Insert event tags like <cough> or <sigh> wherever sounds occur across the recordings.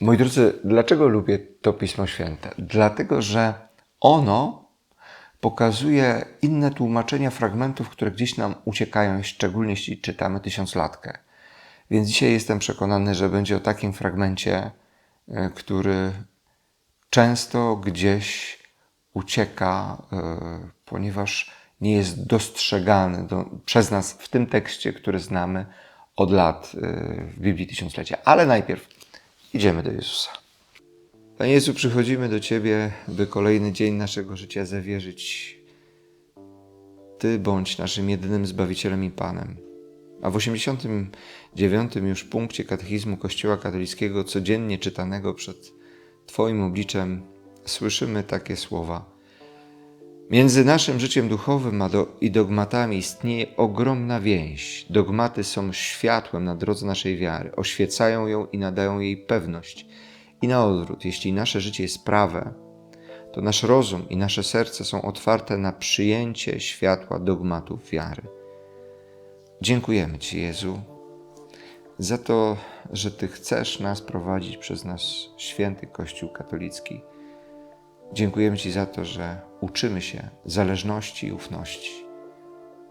Moi drodzy, dlaczego lubię to Pismo Święte? Dlatego, że ono pokazuje inne tłumaczenia fragmentów, które gdzieś nam uciekają, szczególnie jeśli czytamy tysiąclatkę. Więc dzisiaj jestem przekonany, że będzie o takim fragmencie, e, który często gdzieś ucieka, e, ponieważ nie jest dostrzegany do, przez nas w tym tekście, który znamy od lat e, w Biblii Tysiąclecia. Ale najpierw idziemy do Jezusa. Panie Jezu, przychodzimy do Ciebie, by kolejny dzień naszego życia zawierzyć. Ty bądź naszym jedynym Zbawicielem i Panem. A w 89 już punkcie katechizmu Kościoła katolickiego, codziennie czytanego przed Twoim obliczem, słyszymy takie słowa. Między naszym życiem duchowym i dogmatami istnieje ogromna więź. Dogmaty są światłem na drodze naszej wiary, oświecają ją i nadają jej pewność. I na odwrót, jeśli nasze życie jest prawe, to nasz rozum i nasze serce są otwarte na przyjęcie światła dogmatów wiary. Dziękujemy Ci, Jezu, za to, że Ty chcesz nas prowadzić przez nasz święty Kościół katolicki. Dziękujemy Ci za to, że uczymy się zależności i ufności,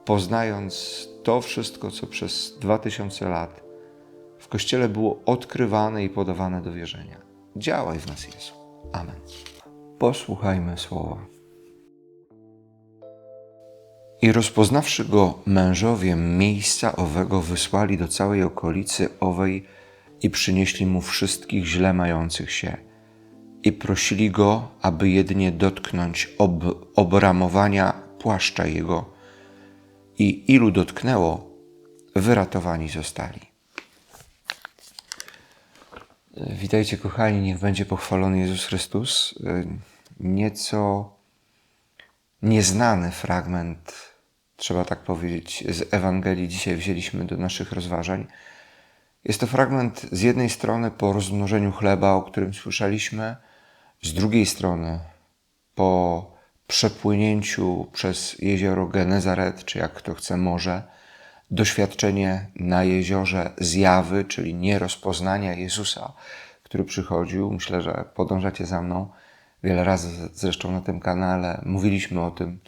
poznając to wszystko, co przez dwa tysiące lat w Kościele było odkrywane i podawane do wierzenia. Działaj w nas, Jezu. Amen. Posłuchajmy słowa. I rozpoznawszy go mężowie miejsca owego wysłali do całej okolicy owej i przynieśli mu wszystkich źle mających się i prosili go, aby jedynie dotknąć ob obramowania płaszcza jego. I ilu dotknęło, wyratowani zostali. Witajcie, kochani, niech będzie pochwalony Jezus Chrystus. Nieco nieznany fragment, trzeba tak powiedzieć, z Ewangelii dzisiaj wzięliśmy do naszych rozważań. Jest to fragment z jednej strony po rozmnożeniu chleba, o którym słyszeliśmy, z drugiej strony po przepłynięciu przez jezioro Genezaret, czy jak kto chce morze, doświadczenie na jeziorze zjawy, czyli nierozpoznania Jezusa, który przychodził. Myślę, że podążacie za mną wiele razy zresztą na tym kanale. Mówiliśmy o tym,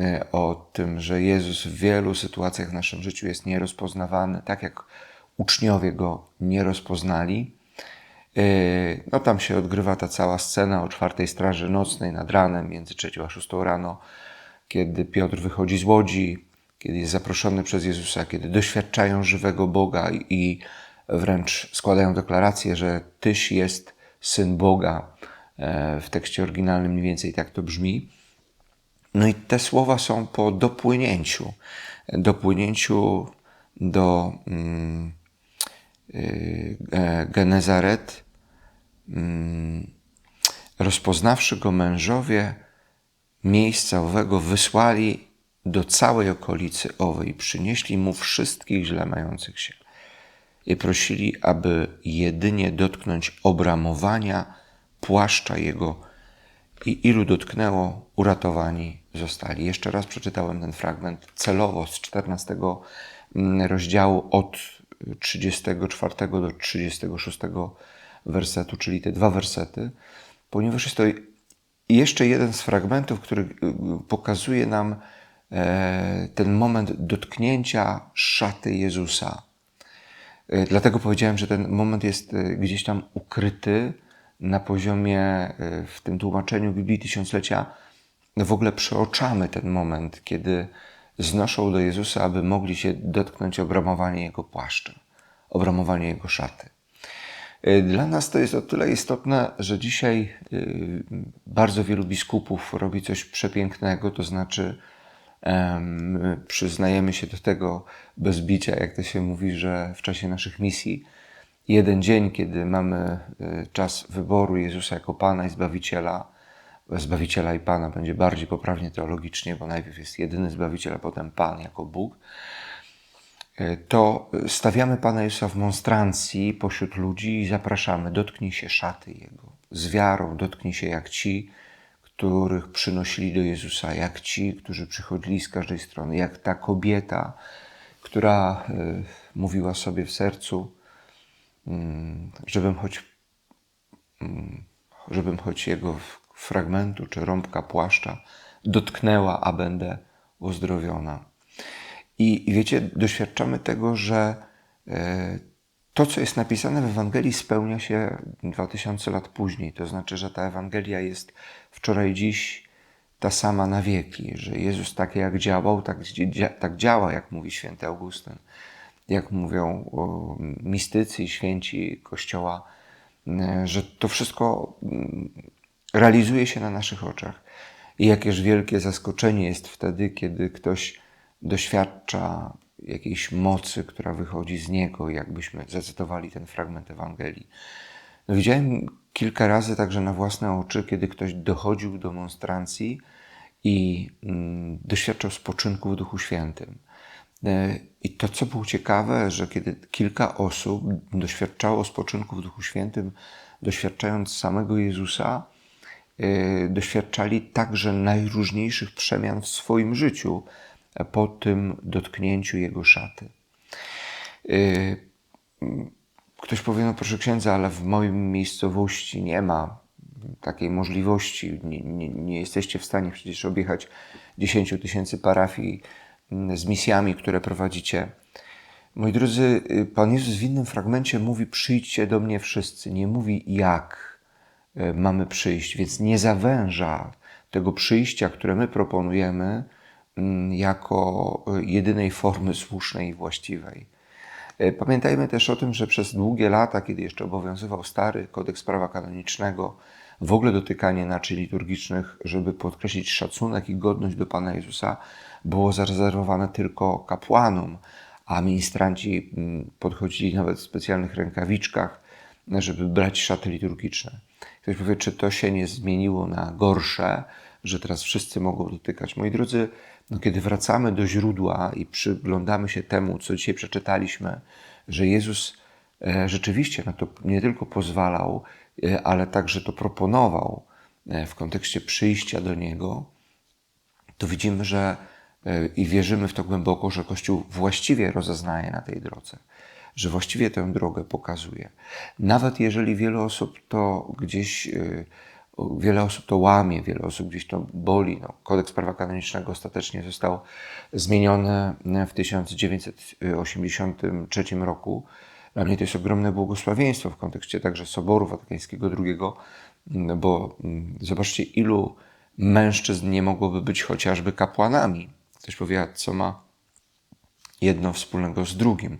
e, o tym, że Jezus w wielu sytuacjach w naszym życiu jest nierozpoznawany, tak jak uczniowie go nie rozpoznali. E, no tam się odgrywa ta cała scena o czwartej straży nocnej nad ranem, między trzecią a szóstą rano, kiedy Piotr wychodzi z łodzi, kiedy jest zaproszony przez Jezusa, kiedy doświadczają żywego Boga i wręcz składają deklarację, że Tyś jest Syn Boga. E, w tekście oryginalnym mniej więcej tak to brzmi. No i te słowa są po dopłynięciu, dopłynięciu do mm, Genezaret, mm, rozpoznawszy go mężowie miejsca owego, wysłali do całej okolicy owej, przynieśli mu wszystkich źle mających się. I prosili, aby jedynie dotknąć obramowania płaszcza jego. I ilu dotknęło, uratowani zostali. Jeszcze raz przeczytałem ten fragment celowo z 14 mm, rozdziału od 34 do 36 wersetu, czyli te dwa wersety, ponieważ jest to jeszcze jeden z fragmentów, który y, pokazuje nam e, ten moment dotknięcia szaty Jezusa. E, dlatego powiedziałem, że ten moment jest e, gdzieś tam ukryty na poziomie, w tym tłumaczeniu Biblii Tysiąclecia, w ogóle przeoczamy ten moment, kiedy znoszą do Jezusa, aby mogli się dotknąć obramowania Jego płaszcza, obramowania Jego szaty. Y, dla nas to jest o tyle istotne, że dzisiaj y, bardzo wielu biskupów robi coś przepięknego, to znaczy przyznajemy się do tego bez bicia, jak to się mówi, że w czasie naszych misji jeden dzień, kiedy mamy y, czas wyboru Jezusa jako Pana i Zbawiciela, Zbawiciela i Pana będzie bardziej poprawnie teologicznie, bo najpierw jest jedyny Zbawiciel, a potem Pan jako Bóg, y, to stawiamy Pana Jezusa w monstrancji pośród ludzi i zapraszamy, dotknij się szaty Jego. Z wiarą dotknij się jak ci, których przynosili do Jezusa, jak ci, którzy przychodzili z każdej strony, jak ta kobieta, która y, mówiła sobie w sercu, Mm, żebym choć mm, żebym choć jego fragmentu czy rąbka płaszcza dotknęła, a będę uzdrowiona. I, wiecie, doświadczamy tego, że e, to, co jest napisane w Ewangelii, spełnia się 2000 lat później. To znaczy, że ta Ewangelia jest wczoraj, dziś ta sama na wieki, że Jezus tak jak działał, tak, tak działa, jak mówi święty Augustyn, jak mówią mistycy i święci Kościoła, e, że to wszystko mm, realizuje się na naszych oczach. I jakież wielkie zaskoczenie jest wtedy, kiedy ktoś doświadcza jakiejś mocy, która wychodzi z niego, jakbyśmy zacytowali ten fragment Ewangelii. No, widziałem kilka razy także na własne oczy, kiedy ktoś dochodził do monstrancji i mm, doświadczał spoczynku w Duchu Świętym. E, I to, co było ciekawe, że kiedy kilka osób doświadczało spoczynku w Duchu Świętym, doświadczając samego Jezusa, doświadczali także najróżniejszych przemian w swoim życiu po tym dotknięciu jego szaty. Y, ktoś powie, no proszę księdza, ale w mojej miejscowości nie ma takiej możliwości. Nie, nie, nie jesteście w stanie przecież objechać 10 tysięcy parafii mm, z misjami, które prowadzicie. Moi drodzy, y, Pan Jezus w innym fragmencie mówi: Przyjdźcie do mnie wszyscy. Nie mówi, jak y, mamy przyjść, więc nie zawęża tego przyjścia, które my proponujemy, Mm, jako y, jedynej formy słusznej i właściwej. Y, pamiętajmy też o tym, że przez długie lata, kiedy jeszcze obowiązywał stary kodeks prawa kanonicznego, w ogóle dotykanie naczyń liturgicznych, żeby podkreślić szacunek i godność do Pana Jezusa, było zarezerwowane tylko kapłanom, a ministranci mm, podchodzili nawet w specjalnych rękawiczkach, żeby brać szaty liturgiczne. Ktoś powie, czy to się nie zmieniło na gorsze, że teraz wszyscy mogą dotykać. Moi drodzy, no, kiedy wracamy do źródła i przyglądamy się temu, co dzisiaj przeczytaliśmy, że Jezus e, rzeczywiście na to nie tylko pozwalał, e, ale także to proponował e, w kontekście przyjścia do Niego, to widzimy, że i wierzymy w to głęboko, że Kościół właściwie rozeznaje na tej drodze, że właściwie tę drogę pokazuje. Nawet jeżeli wiele osób to gdzieś wiele osób to łamie, wiele osób gdzieś to boli. No, kodeks prawa kanonicznego ostatecznie został zmieniony w 1983 roku. Dla mnie to jest ogromne błogosławieństwo w kontekście także Soboru Watykańskiego II, bo mm, zobaczcie, ilu mężczyzn nie mogłoby być chociażby kapłanami. Ktoś powie, co ma jedno wspólnego z drugim.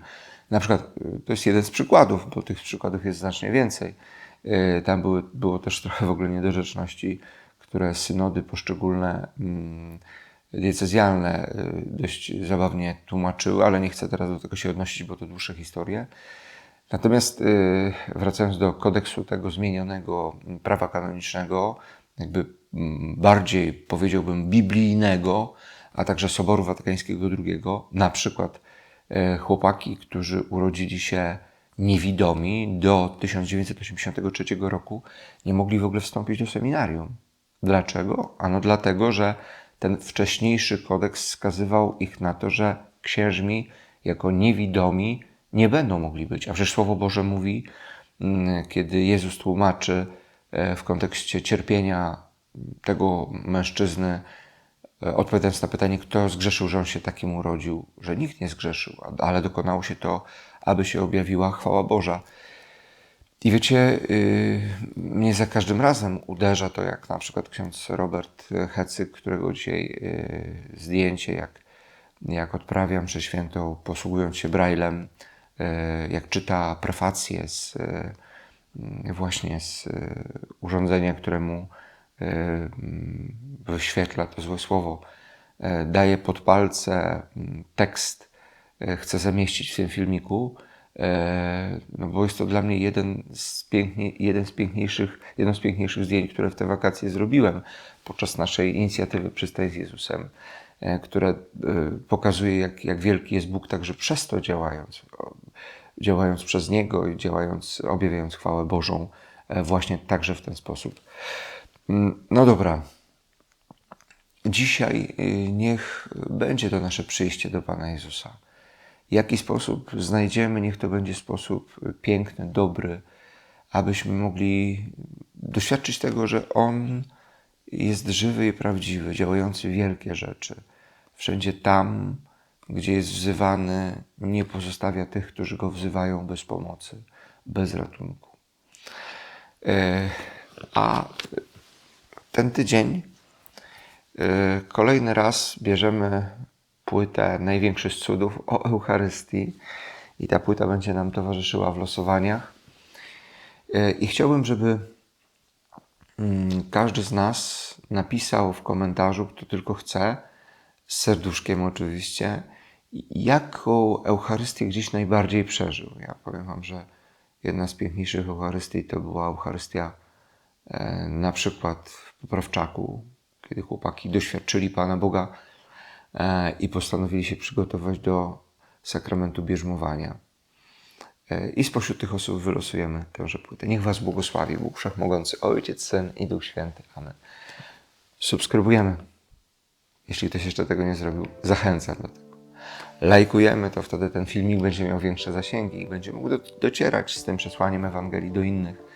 Na przykład, y, to jest jeden z przykładów, bo tych przykładów jest znacznie więcej. Y, tam były, było też <laughs> trochę w ogóle niedorzeczności, które synody poszczególne mm, diecezjalne y, dość zabawnie tłumaczyły, ale nie chcę teraz do tego się odnosić, bo to dłuższe historie. Natomiast wracając do kodeksu tego zmienionego prawa kanonicznego, jakby mm, bardziej powiedziałbym biblijnego, a także Soboru Watykańskiego II, na przykład chłopaki, którzy urodzili się niewidomi do 1983 roku nie mogli w ogóle wstąpić do seminarium. Dlaczego? Ano dlatego, że ten wcześniejszy kodeks wskazywał ich na to, że księżmi jako niewidomi nie będą mogli być. A przecież Słowo Boże mówi, mm, kiedy Jezus tłumaczy e, w kontekście cierpienia tego mężczyzny, e, odpowiadając na pytanie, kto zgrzeszył, że on się takim urodził, że nikt nie zgrzeszył, ale dokonało się to aby się objawiła chwała Boża. I wiecie, yy, mnie za każdym razem uderza to, jak na przykład ksiądz Robert Hecyk, którego dzisiaj yy, zdjęcie, jak, jak odprawiam przez świętą, posługując się braillem, yy, jak czyta prefację z, właśnie z urządzenia, któremu wyświetla to złe słowo, daje pod palce tekst E, chcę zamieścić w tym filmiku, e, no bo jest to dla mnie jeden z, pięknie, jeden z piękniejszych, jedno z piękniejszych zdjęć, które w te wakacje zrobiłem podczas naszej inicjatywy Przystań z Jezusem, e, które pokazuje, jak, jak wielki jest Bóg także przez to działając, działając przez Niego i działając, objawiając chwałę Bożą właśnie także w ten sposób. Mm, no dobra. Dzisiaj niech będzie to nasze przyjście do Pana Jezusa jaki sposób znajdziemy, niech to będzie sposób piękny, dobry, abyśmy mogli doświadczyć tego, że On jest żywy i prawdziwy, działający wielkie rzeczy. Wszędzie tam, gdzie jest wzywany, nie pozostawia tych, którzy go wzywają bez pomocy, bez ratunku. E, A ten tydzień e, kolejny raz bierzemy płytę Największy z cudów o Eucharystii i ta płyta będzie nam towarzyszyła w losowaniach. E, I chciałbym, żeby mm, każdy z nas napisał w komentarzu, kto tylko chce, z serduszkiem oczywiście, jaką Eucharystię gdzieś najbardziej przeżył. Ja powiem Wam, że jedna z piękniejszych Eucharystii to była Eucharystia e, na przykład Poprawczaku, kiedy chłopaki doświadczyli Pana Boga e, i postanowili się przygotować do sakramentu bierzmowania. E, I spośród tych osób wylosujemy tęże płytę. Niech Was błogosławi Bóg Wszechmogący, Ojciec, Syn i Duch Święty. Amen. Subskrybujemy. Jeśli ktoś jeszcze tego nie zrobił, zachęcam do tego. Lajkujemy, to wtedy ten filmik będzie miał większe zasięgi i będzie mógł do, docierać z tym przesłaniem Ewangelii do innych.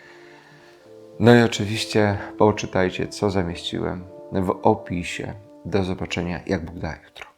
No i oczywiście poczytajcie, co zamieściłem w opisie. Do zobaczenia, jak Bóg da jutro.